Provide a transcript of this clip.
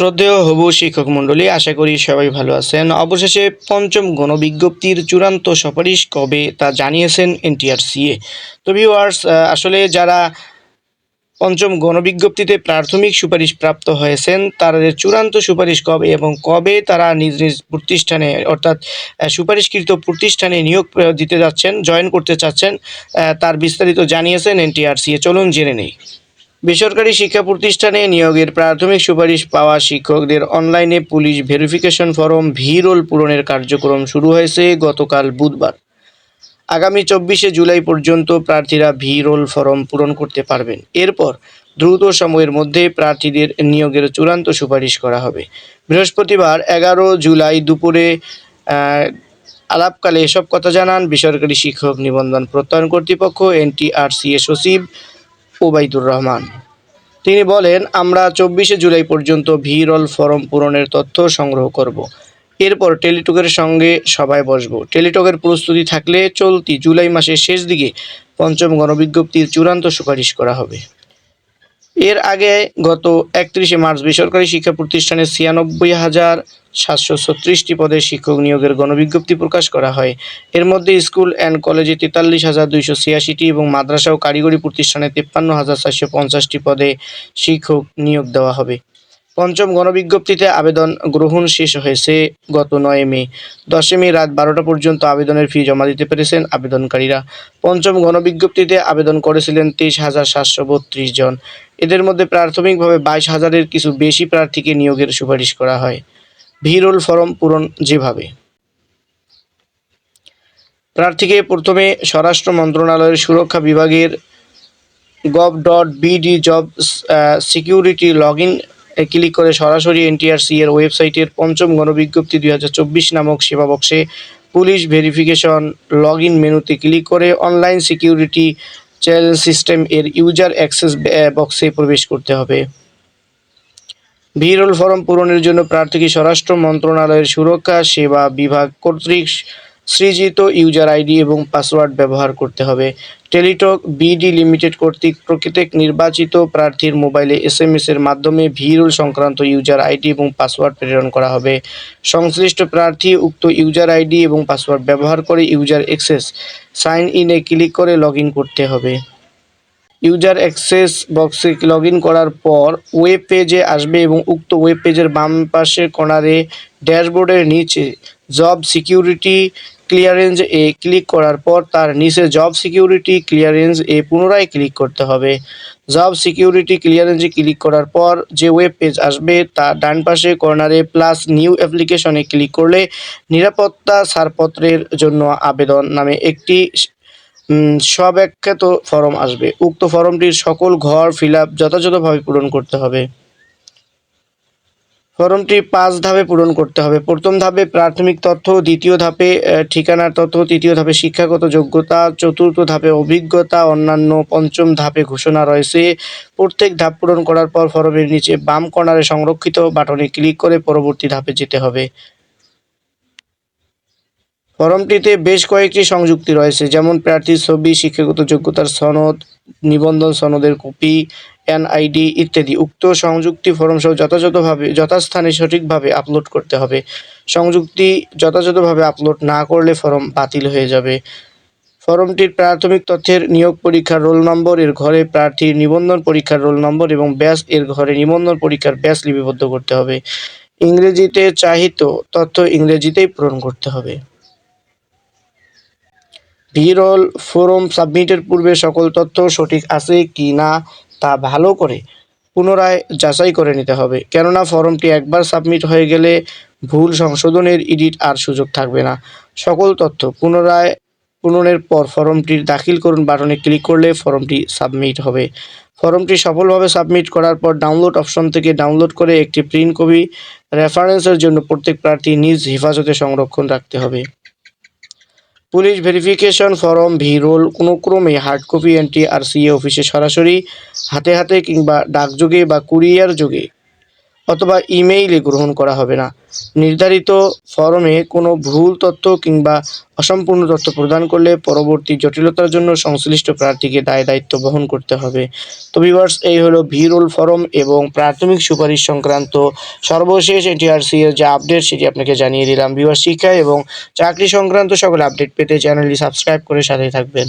শ্রদ্ধেয় হবু শিক্ষক মণ্ডলী, আশা করি সবাই ভালো আছেন। অবশেষে পঞ্চম গণবিজ্ঞপ্তির চূড়ান্ত সুপারিশ কবে তা জানিয়েছেন এনটিআরসিএ তো ভিউয়ার্স আসলে যারা পঞ্চম গণবিজ্ঞপ্তিতে প্রাথমিক সুপারিশ প্রাপ্ত হয়েছেন, তাদের চূড়ান্ত সুপারিশ কবে এবং কবে তারা নিজ নিজ প্রতিষ্ঠানে, অর্থাৎ সুপারিশকৃত প্রতিষ্ঠানে নিয়োগ দিতে যাচ্ছেন, জয়েন করতে চাচ্ছেন তার বিস্তারিত জানিয়েছেন এনটিআরসিএ চলুন জেনে নেই। বেসরকারি শিক্ষা প্রতিষ্ঠানে নিয়োগের প্রাথমিক সুপারিশ পাওয়া শিক্ষকদের অনলাইনে police verification form V roll পূরণের কার্যক্রম শুরু হয়েছে গতকাল বুধবার। আগামী চব্বিশে জুলাই পর্যন্ত প্রার্থীরা ভি রোল ফর্ম পূরণ করতে পারবেন। এরপর দ্রুত সময়ের মধ্যে প্রার্থীদের নিয়োগের চূড়ান্ত সুপারিশ করা হবে। বৃহস্পতিবার এগারো জুলাই দুপুরে আলাপকালে এসব কথা জানান বেসরকারি শিক্ষক নিবন্ধন প্রত্যয়ন কর্তৃপক্ষ এনটিআরসিএ সচিব ওবাইদুর রহমান। তিনি বলেন, আমরা চব্বিশে জুলাই পর্যন্ত ভিরল ফরম পূরণের তথ্য সংগ্রহ করব। এরপর টেলিটকের সঙ্গে সবাই বসব। টেলিটকের প্রস্তুতি থাকলে চলতি জুলাই মাসের শেষ দিকে পঞ্চম গণবিজ্ঞপ্তির চূড়ান্ত সুপারিশ করা হবে। এর আগে গত একত্রিশে মার্চ বেসরকারি শিক্ষা প্রতিষ্ঠানে ছিয়ানব্বই হাজার সাতশো ছত্রিশটি পদে শিক্ষক নিয়োগের গণবিজ্ঞপ্তি প্রকাশ করা হয়। এর মধ্যে স্কুল অ্যান্ড কলেজে তেতাল্লিশ হাজার দুইশো ছিয়াশিটি এবং মাদ্রাসা ও কারিগরি প্রতিষ্ঠানে তেপ্পান্ন হাজার চারশো পঞ্চাশটি পদে শিক্ষক নিয়োগ দেওয়া হবে। পঞ্চম গণবিজ্ঞপ্তিতে আবেদন গ্রহণ শেষ হয়েছে গত নয় মে। দশই মে রাত বারোটা পর্যন্ত আবেদনের ফি জমা দিতে পেরেছেন আবেদনকারীরা। পঞ্চম গণবিজ্ঞপ্তিতে আবেদন করেছিলেন তেইশ হাজার সাতশো বত্রিশ জন। এদের মধ্যে প্রাথমিকভাবে বাইশ হাজারের কিছু বেশি প্রার্থীকে নিয়োগের সুপারিশ করা হয়। ভিরোল ফরম পূরণ যেভাবে। প্রার্থীকে প্রথমে স্বরাষ্ট্র মন্ত্রণালয়ের সুরক্ষা বিভাগের gov dot BD job security log in click করে সরাসরি এনটিআরসি এর ওয়েবসাইটের পঞ্চম গণবিজ্ঞপ্তি দুই হাজার চব্বিশ নামক সেবা বক্সে পুলিশ ভেরিফিকেশন লগ ইন মেনুতে ক্লিক করে অনলাইন সিকিউরিটি চ্যানেল সিস্টেম এর ইউজার অ্যাক্সেস বক্সে প্রবেশ করতে হবে। ভিরোল ফর্ম পূরণের জন্য প্রার্থীকে স্বরাষ্ট্র মন্ত্রণালয়ের সুরক্ষা সেবা বিভাগ কর্তৃক সৃজিত ইউজার আইডি এবং পাসওয়ার্ড ব্যবহার করতে হবে। টেলিটক বিডি লিমিটেড কর্তৃক প্রকৃতিক নির্বাচিত প্রার্থীর মোবাইলে এস এর মাধ্যমে ভিরোল সংক্রান্ত ইউজার আইডি এবং পাসওয়ার্ড প্রেরণ করা হবে। সংশ্লিষ্ট প্রার্থী উক্ত ইউজার আইডি এবং পাসওয়ার্ড ব্যবহার করে ইউজার অ্যাক্সেস সাইন ইনে ক্লিক করে লগ করতে হবে। ইউজার অ্যাক্সেস বক্সে লগ করার পর ওয়েব পেজে আসবে এবং উক্ত ওয়েব পেজের বাম পাশের কর্নারে ড্যাশবোর্ডের নিচে জব সিকিউরিটি ক্লিয়ারেন্স এ ক্লিক করার পর তার নিচে জব সিকিউরিটি ক্লিয়ারেন্স এ পুনরায় ক্লিক করতে হবে। জব সিকিউরিটি ক্লিয়ারেন্সে ক্লিক করার পর যে ওয়েব পেজ আসবে তার ডান পাশে কর্নারে প্লাস নিউ অ্যাপ্লিকেশনে ক্লিক করলে নিরাপত্তা ছাড়পত্রের জন্য আবেদন নামে একটি উম, স্বব্যাখ্যাত ফর্ম আসবে। উক্ত ফর্মটির সকল ঘর ফিল আপ যথাযথভাবে পূরণ করতে হবে। ফর্মটি পাঁচ ধাপে পূরণ করতে হবে। প্রথম ধাপে প্রাথমিক তথ্য, দ্বিতীয় ধাপে ঠিকানার তথ্য, তৃতীয় ধাপে শিক্ষাগত যোগ্যতা, চতুর্থ ধাপে অভিজ্ঞতা, অন্যান্য পঞ্চম ধাপে ঘোষণা রয়েছে। প্রত্যেক ধাপ পূরণ করার পর ফরমের নিচে বাম কর্নারে সংরক্ষিত বাটনে ক্লিক করে পরবর্তী ধাপে যেতে হবে। ফরমটিতে বেশ কয়েকটি সংযুক্তি রয়েছে, যেমন প্রার্থীর ছবি, শিক্ষাগত যোগ্যতার সনদ, নিবন্ধন সনদের কপি এনআইডি ইত্যাদি। উক্ত সংযুক্তি ফর্ম সহ যথাযথভাবে, যথাস্থানে সঠিকভাবে আপলোড করতে হবে। সংযুক্তি যথাযথভাবে আপলোড না করলে ফর্ম বাতিল হয়ে যাবে। ফর্মটির প্রাথমিক তথ্যের নিয়োগ পরীক্ষার রোল নম্বর, এর ঘরে প্রার্থীর নিবন্ধন পরীক্ষার রোল নম্বর এবং ব্যাস, এর ঘরে নিবন্ধন পরীক্ষার ব্যাস লিপিবদ্ধ করতে হবে। ইংরেজিতে চাহিত তথ্য ইংরেজিতেই পূরণ করতে হবে। ভিরল ফোরাম সাবমিটের পূর্বে সকল তথ্য সঠিক আছে কি না তা ভালো করে পুনরায় যাচাই করে নিতে হবে। কেননা ফর্মটি একবার সাবমিট হয়ে গেলে ভুল সংশোধনের এডিট আর সুযোগ থাকবে না। সকল তথ্য পুনরায় পূরণের পর ফর্মটির দাখিল করুন বাটনে ক্লিক করলে ফর্মটি সাবমিট হবে। ফর্মটি সফলভাবে সাবমিট করার পর ডাউনলোড অপশন থেকে ডাউনলোড করে একটি প্রিন্ট কপি রেফারেন্সের জন্য প্রত্যেক প্রার্থী নিজ হেফাজতে সংরক্ষণ রাখতে হবে। Police verification form V roll কোনো ক্রমে হার্ড কপি এন্ট্রি আর সিএ অফিসে সরাসরি, হাতে হাতে কিংবা ডাকযোগে বা কুরিয়ার যোগে অথবা ইমেইলে গ্রহণ করা হবে না। নির্ধারিত ফরমে কোনো ভুল তথ্য কিংবা অসম্পূর্ণ তথ্য প্রদান করলে পরবর্তী জটিলতার জন্য সংশ্লিষ্ট প্রার্থীকে দায় দায়িত্ব বহন করতে হবে। তো ভিউয়ার্স এই হলো ভি রোল ফরম এবং প্রাথমিক সুপারিশ সংক্রান্ত সর্বশেষ এনটিআরসি এর যে আপডেট সেটি আপনাকে জানিয়ে দিলাম। ভিউয়ার্স শিক্ষা এবং চাকরি সংক্রান্ত সকল আপডেট পেতে চ্যানেলটি সাবস্ক্রাইব করে সাথে থাকবেন।